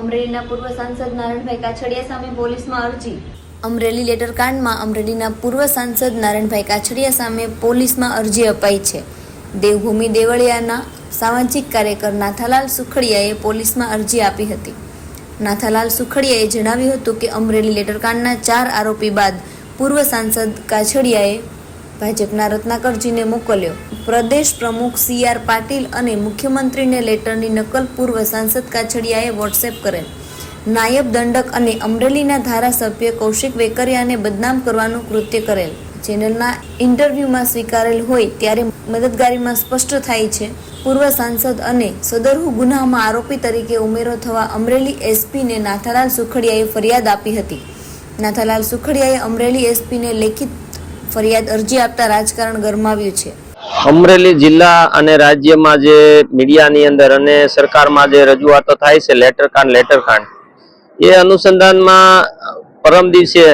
અમરેલીના પૂર્વ સાંસદ નારાયણભાઈ કાછડિયા સામે પોલીસમાં અરજી. અમરેલી લેટર કાંડમાં અમરેલીના પૂર્વ સાંસદ નારાયણભાઈ કાછડિયા સામે પોલીસમાં અરજી અપાઈ છે. દેવભૂમિ દેવળિયાના સામાજિક કાર્યકર નાથાલાલ સુખડિયાએ પોલીસમાં અરજી આપી હતી. નાથાલાલ સુખડિયાએ જણાવ્યું હતું કે અમરેલી લેટરકાંડના ચાર આરોપી બાદ પૂર્વ સાંસદ કાછડિયાએ ભાજપના રત્નાકરજીને મોકલ્યો. પ્રદેશ પ્રમુખ સી આર પાટીલ અને મુખ્યમંત્રીને લેટરની નકલ પૂર્વ સાંસદ કાછડિયાએ વોટ્સએપ કરેલ. નાયબ દંડક અને અમરેલીના ધારાસભ્ય કૌશિક વેકરિયાને બદનામ કરવાનું કૃત્ય કરેલ. ચેનલના ઇન્ટરવ્યૂમાં સ્વીકારેલ હોય ત્યારે મદદગારીમાં સ્પષ્ટ થાય છે. પૂર્વ સાંસદ અને સદરહુ ગુનામાં આરોપી તરીકે ઉમેરો થવા અમરેલી એસપીને નાથાલાલ સુખડિયાએ ફરિયાદ આપી હતી. નાથાલાલ સુખડિયાએ અમરેલી એસપીને લેખિત ફરિયાદ અરજી આપતા રાજકારણ ગરમાવ્યું છે. અમરેલી જિલ્લા અને રાજ્યમાં જે મીડિયાની અંદર અને સરકારમાં જે રજૂઆતો થાય છે, લેટર કાંડ લેટર કાંડ, એ અનુસંધાનમાં પરમ દિવસે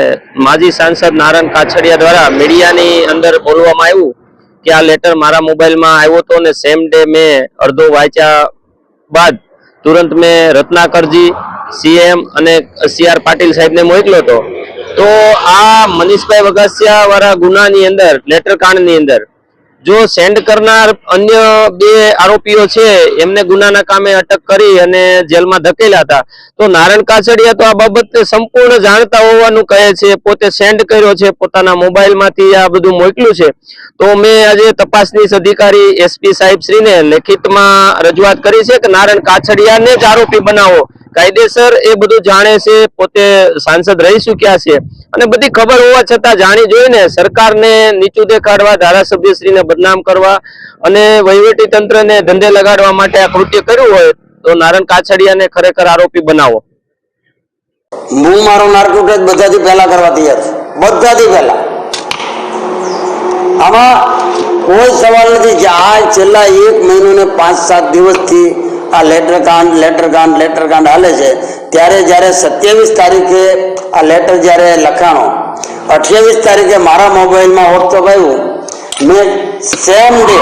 માજી સાંસદ નારાયણ કાછડિયા દ્વારા મીડિયાની અંદર બોલવામાં આવ્યું કે આ લેટર મારા મોબાઈલમાં આવ્યો હતો ને સેમ ડે મેં અડધો વાંચ્યા બાદ તુરંત મેં રત્નાકરજી સીએમ અને સી આર પાટીલ સાહેબને મોકલ્યો હતો. તો આ મનીષભાઈ વગાસિયા વાળા ગુનાની અંદર, લેટર કાંડની અંદર, જો સેન્ડ કરનાર અન્ય બે આરોપીઓ છે, એમને ગુનાના કામે અટક કરી અને જેલમાં ધકેલા હતા, તો નારાયણ કાછડિયા તો આ બાબતે સંપૂર્ણ જાણતા હોવાનું કહે છે, પોતે સેન્ડ કર્યો છે, પોતાના મોબાઈલમાંથી આ બધું મોકલ્યું છે. તો મેં આજે તપાસનીશ અધિકારી એસપી સાહેબ શ્રીને લેખિતમાં રજૂઆત કરી છે કે નારાયણ કાછડિયાને જ આરોપી બનાવો. કાયદેસર એ બધું જાણે છે, પોતે સાંસદ રહી ચૂક્યા છે. અને બધી ખબર હોવા છતાં જાણી જોઈને સરકારને નીચું દેખાડવા, ધારાસભ્યશ્રીને બદનામ કરવા અને વહીવટી તંત્રને ધંધે લગાડવા માટે આ કૃત્ય કર્યું હોય તો નારણ કાછડિયાને ખરેખર આરોપી બનાવો. હું મારો નાર્કોટેજ બધાથી પહેલા કરવા તૈયાર છું. બધાથી પહેલા. આમાં કોઈ સવાલ નથી કે આ છેલ્લા એક મહિનો ને પાંચ સાત દિવસથી આ લેટર કાંડ લેટર કાંડ લેટર કાંડ હાલે છે. ત્યારે જ્યારે સત્યાવીસ તારીખે આ લેટર જ્યારે લખાણો, અઠ્યાવીસ તારીખે મારા મોબાઈલમાં વોટ્સઅપ આવ્યું. મેં સેમ ડે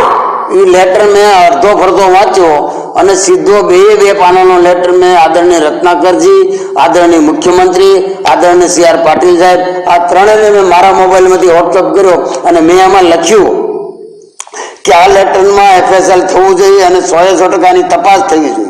એ લેટર મેં અડધો ફરધો વાંચ્યો અને સીધો બે બે પાનાનો લેટર મેં આદરણીય રત્નાકરજી, આદરણીય મુખ્યમંત્રી, આદરણીય સી આર પાટીલ સાહેબ, આ ત્રણેયને મેં મારા મોબાઈલમાંથી વોટ્સઅપ કર્યો અને મેં આમાં લખ્યું. કે આ લેટરમાં એફએસએલ થવું જોઈએ અને સો એ સો ટકાની તપાસ થવી જોઈએ.